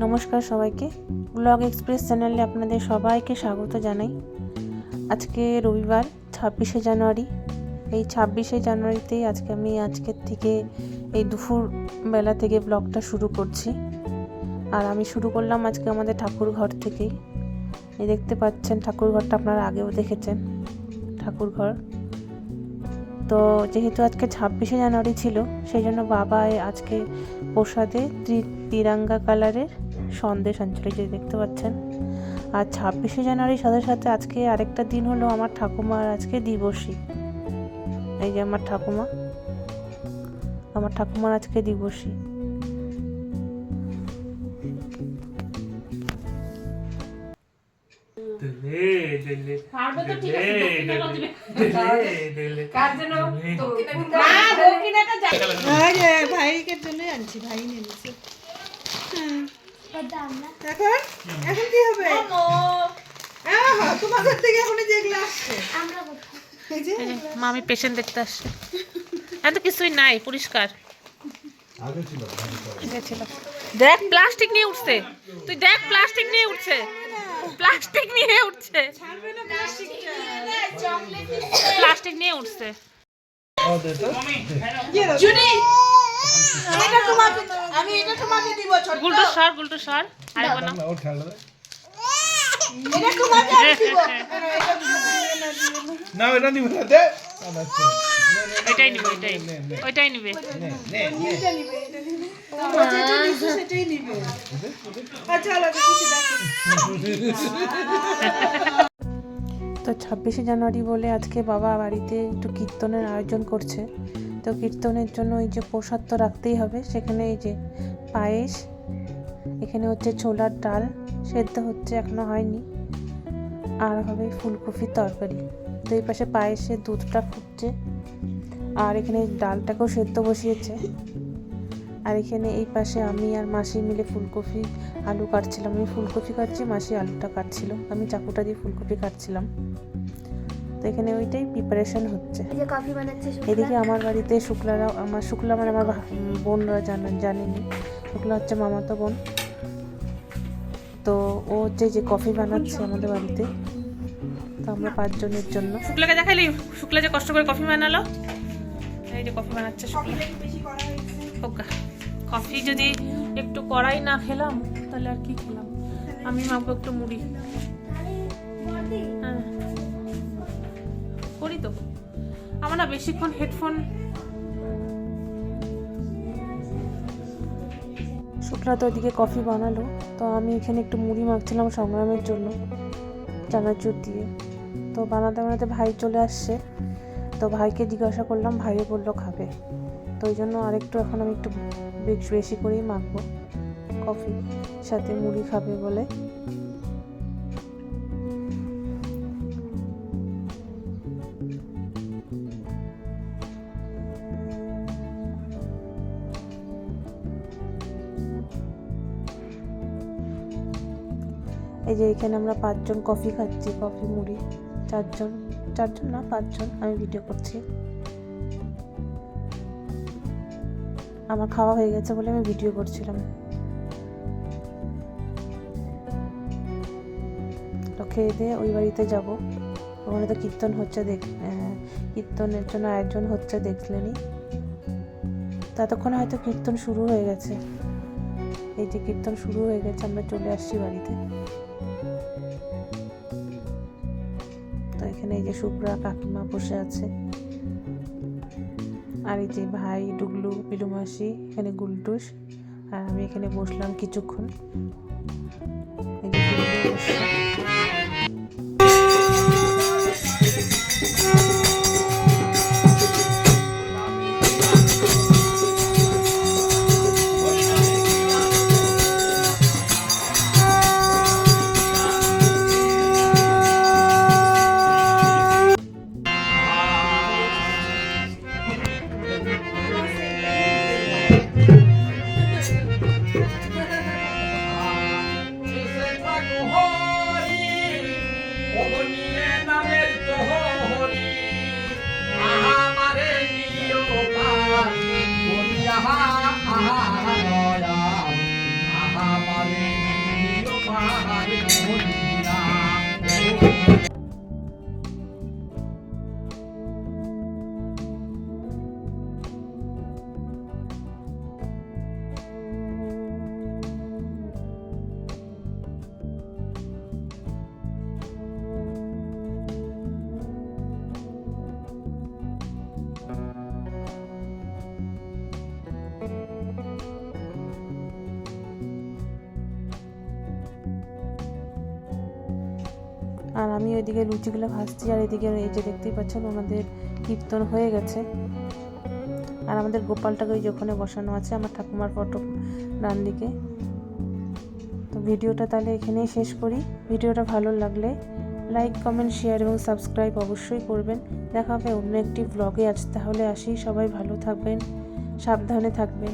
নমস্কার সবাইকে। Blog express চ্যানেলে আপনাদের সবাইকে স্বাগত জানাই। আজকে রবিবার, ছাব্বিশে জানুয়ারি। এই ছাব্বিশে জানুয়ারিতেই আজকে আমি আজকের থেকে এই দুপুর বেলা থেকে ব্লগটা শুরু করছি। আর আমি শুরু করলাম আজকে আমাদের ঠাকুর ঘর থেকেই। এই দেখতে পাচ্ছেন, ঠাকুর ঘরটা আপনারা আগেও দেখেছেন, ঠাকুর ঘর। তো যেহেতু আজকে ছাব্বিশে জানুয়ারি ছিল, সেই জন্য বাবা আজকে প্রসাদে তিরাঙ্গা কালারের সন্দেশ এই যে দেখতে পাচ্ছেন। আর ছাব্বিশে জানুয়ারির সাথে সাথে আজকে আরেকটা দিন হলো আমার ঠাকুমার আজকে দিবসী এই যে আমার ঠাকুমা আমার ঠাকুমার আজকে দিবসী জন্য যাই। আরে ভাইকে জন্যই আনছি ভাই নিয়ে নিচ্ছে এখন? এখন কি হবে? তোমাদের থেকে এখন যেগুলো আসছে। এই যে? এই যে মামি পেশেন্ট দেখতে আসছে। এত কিছুই নাই পরিষ্কার। দেখ প্লাস্টিক নিয়ে উঠছে। তুই দেখ প্লাস্টিক নিয়ে উঠছে। প্লাস্টিক নিয়ে উঠছে। প্লাস্টিক নিয়ে উঠছে। আমি এটা তোমাকে দিব ছোট গুলটু সর গুলটু সর। আরে বানা এটা তোমাকে দিব। না এটা নিবে না দে। এটাই নিবে এটাই ওইটাই নিবে। নিবে নিবে। ও যেটা নিচ্ছে সেটাই নিবে। আচ্ছা চলো কিছু দেখো। তো ছাব্বিশে জানুয়ারি বলে আজকে বাবা বাড়িতে একটু কীর্তনের আয়োজন করছে। তো কীর্তনের জন্য এই যে প্রসাদ তো রাখতেই হবে, সেখানে এই যে পায়েস, এখানে হচ্ছে ছোলার ডাল, সেদ্ধ হচ্ছে এখনও হয়নি। আর হবে ফুলকপির তরকারি। তো এই পাশে পায়েসের দুধটা ফুটছে। আর এখানে ডালটাকেও সেদ্ধ বসিয়েছে। আর এখানে এই পাশে আমি আর মাসি মিলে ফুলকপি আলু কাটছিলাম। আমি ফুলকপি কাটছি, মাসি আলুটা কাটছিল। আমি চাকুটা দিয়ে ফুলকপি কাটছিলাম। তো এখানে ওইটাই প্রিপারেশন হচ্ছে। এই যে কফি বানাচ্ছে শুক্লা। এদিকে আমার বাড়িতে শুক্লারা আমার শুক্লা মানে আমার বোনরা জানেন জানেনি। শুক্লা হচ্ছে মামাতো বোন। তো ও হচ্ছে যে কফি বানাচ্ছে আমাদের বাড়িতে। তো আমরা পাঁচজনের জন্য। শুক্লাকে দেখালি শুক্লা যে কষ্ট করে কফি বানালো? এই যে কফি বানাচ্ছে শুক্লা। ওকা কফি যদি একটু কড়াই না খেলাম তাহলে আর কি খেলাম? আমি মাখবো একটু মুড়ি। করি তো। আমার না বেশিক্ষণ হেডফোন শুক্লা তো ওদিকে কফি বানালো, তো আমি এখানে একটু মুড়ি মাখছিলাম সংগ্রামের জন্য, চানাচুর দিয়ে। তো বানাতে বানাতে ভাই চলে আসছে, তো ভাইকে জিজ্ঞাসা করলাম, ভাইও বলল খাবে। তো ওই জন্য আরেকটু এখন আমি একটু বেশ বেশি করেই মাখবো। কফি সাথে মুড়ি খাবে বলে। এই যে এখানে আমরা পাঁচজন কফি খাচ্ছি, কফি মুড়ি। চারজন চারজন না, পাঁচজন, আমি ভিডিও করছি। আমার খাওয়া হয়ে গেছে বলে আমি ভিডিও করছিলাম। খেয়ে দিয়ে ওই বাড়িতে যাব। ওখানে তো কীর্তন হচ্ছে দেখ কীর্তনের জন্য আয়োজন হচ্ছে দেখলেনি। ততক্ষণ হয়তো কীর্তন শুরু হয়ে গেছে। এই যে কীর্তন শুরু হয়ে গেছে, আমরা চলে আসছি বাড়িতে। এখানে এই যে শুভ্রা কাকিমা বসে আছে। আর এই যে ভাই, ডুগলু, পিলুমাসি, এখানে গুলটুস। আর আমি এখানে বসলাম কিছুক্ষণ। এই যে আর আমি ওইদিকে লুচিগুলো ভাজছি, আর এদিকে এই যে দেখতেই পাচ্ছেন ওনাদের কীর্তন হয়ে গেছে। আর আমাদের গোপালটাকে ওই ওখানে বসানো আছে, আমার ঠাকুমার ফটো ডান দিকে। তো ভিডিওটা তাহলে এখানেই শেষ করি। ভিডিওটা ভালো লাগলে লাইক, কমেন্ট, শেয়ার এবং সাবস্ক্রাইব অবশ্যই করবেন। দেখা হবে অন্য একটি ব্লগে আজ তাহলে আসি। সবাই ভালো থাকবেন, সাবধানে থাকবেন।